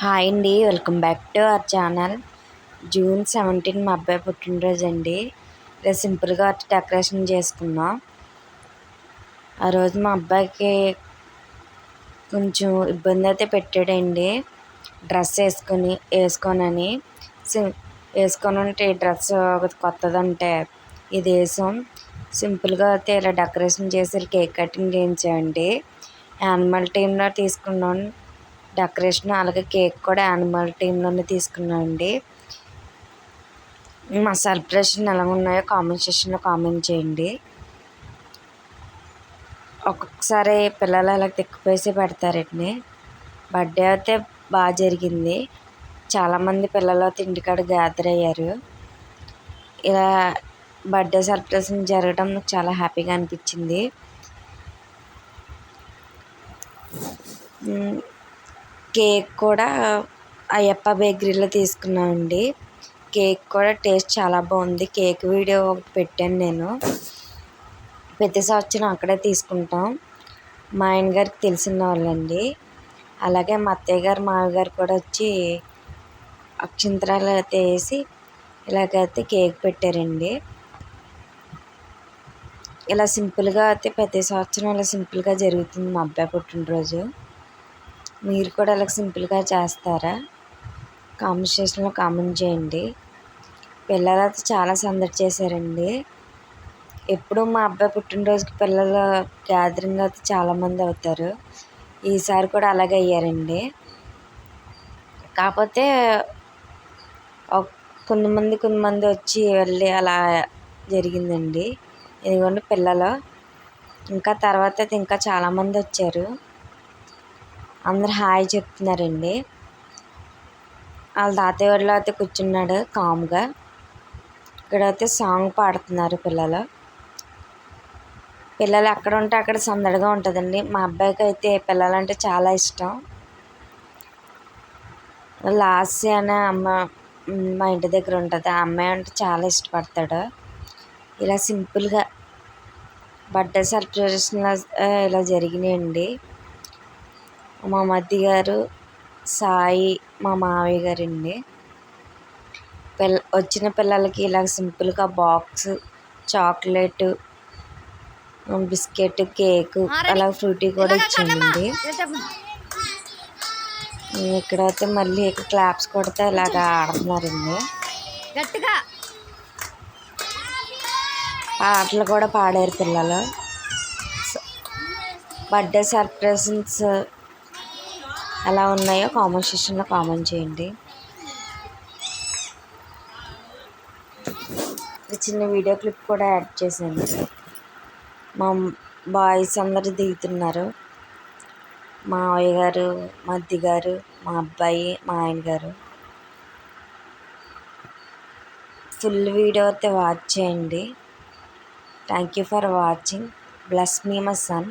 Hi అండి welcome back to our channel. June seventeen మా అబ్బాయి పుట్టినరోజు అండి ఇలా సింపుల్గా డెకరేషన్ చేసుకున్నాం. ఆ రోజు మా అబ్బాయికి కొంచెం ఇబ్బంది అయితే పెట్టాడండి. డ్రెస్ వేసుకొని వేసుకోనని. సి వేసుకొని ఉంటే డ్రెస్ ఒకటి కొత్తదంటే ఇది వేసాం. సింపుల్గా అయితే ఇలా డెకరేషన్ చేసి కేక్ కటింగ్ చేయించామండి. యానిమల్ టీంలో తీసుకున్నాం. డెకరేషన్ అలాగే కేక్ కూడా యానిమల్ టీంలోనే తీసుకున్నాను అండి మా సెలబ్రేషన్ ఎలా ఉన్నాయో కామెంట్ సెక్షన్లో కామెంట్ చేయండి. ఒక్కొక్కసారి పిల్లలు అలా తిక్కుపేసి పెడతారండి. బర్త్డే అయితే బాగా జరిగింది. చాలామంది పిల్లలు అయితే ఇంటికాడ గ్యాదర్ అయ్యారు. ఇలా బర్త్డే సెలబ్రేషన్ జరగడం నాకు చాలా హ్యాపీగా అనిపించింది. కేక్ కూడా అయ్యప్ప బేకరీలో తీసుకున్నామండి కేక్ కూడా టేస్ట్ చాలా బాగుంది. కేక్ వీడియో ఒకటి పెట్టాను నేను. ప్రతి సంవత్సరం అక్కడే తీసుకుంటాం. మా ఆయన గారికి తెలిసిన వాళ్ళండి. అలాగే మా అత్తయ్య గారు మామయ్య గారు కూడా వచ్చి అక్షింతరాలు అయితే వేసి ఇలాగైతే కేక్ పెట్టారండి. ఇలా సింపుల్గా అయితే ప్రతి సంవత్సరం ఇలా సింపుల్గా జరుగుతుంది మా అబ్బాయి పుట్టినరోజు. మీరు కూడా అలా సింపుల్గా చేస్తారా? కామెంట్ సెక్షన్లో కామెంట్ చేయండి. పిల్లలు అయితే చాలా సందడి చేశారండి. ఎప్పుడు మా అబ్బాయి పుట్టినరోజుకి పిల్లల గ్యాదరింగ్ అయితే చాలామంది అవుతారు. ఈసారి కూడా అలాగే అయ్యారండి. కాకపోతే కొంతమంది కొంతమంది వచ్చి వెళ్ళి అలా జరిగిందండి. ఇదిగోండి పిల్లలు. ఇంకా తర్వాత అయితే ఇంకా చాలామంది వచ్చారు. అందరు హాయ్ చెప్తున్నారండి. వాళ్ళ తాతయ్య వాళ్ళు అయితే కూర్చున్నాడు కామ్గా. ఇక్కడైతే సాంగ్ పాడుతున్నారు పిల్లలు. పిల్లలు ఎక్కడ ఉంటే అక్కడ సందడిగా ఉంటుందండి. మా అబ్బాయికి అయితే పిల్లలంటే చాలా ఇష్టం. లాస్య అనే అమ్మ మా ఇంటి దగ్గర ఉంటుంది. ఆ అమ్మాయి అంటే చాలా ఇష్టపడతాడు. ఇలా సింపుల్గా బర్త్డే సెలబ్రేషన్ ఇలా జరిగినాయండి. మా మధ్య గారు సాయి మా మావయ్య గారండి. పిల్ల వచ్చిన పిల్లలకి ఇలా సింపుల్గా బాక్స్ చాక్లెట్ బిస్కెట్ కేక్ అలా ఫ్రూటీ కూడా ఇచ్చామండి ఇక్కడైతే మళ్ళీ క్లాప్స్ కొడితే ఇలాగా ఆడుతున్నారండి. గట్టిగా. పాటలు కూడా పాడారు పిల్లలు. బర్త్డే సర్ప్రైజెస్ ఎలా ఉన్నాయో కామెంట్ సెక్షన్లో కామెంట్ చేయండి. చిన్న వీడియో క్లిప్ కూడా యాడ్ చేశాను మా బాయ్స్ అందరు దిగుతున్నారు. మా అయ్య గారు మధ్య గారు మా అబ్బాయి మా ఆయన గారు. ఫుల్ వీడియో అయితే వాచ్ చేయండి. Thank you for watching bless me my son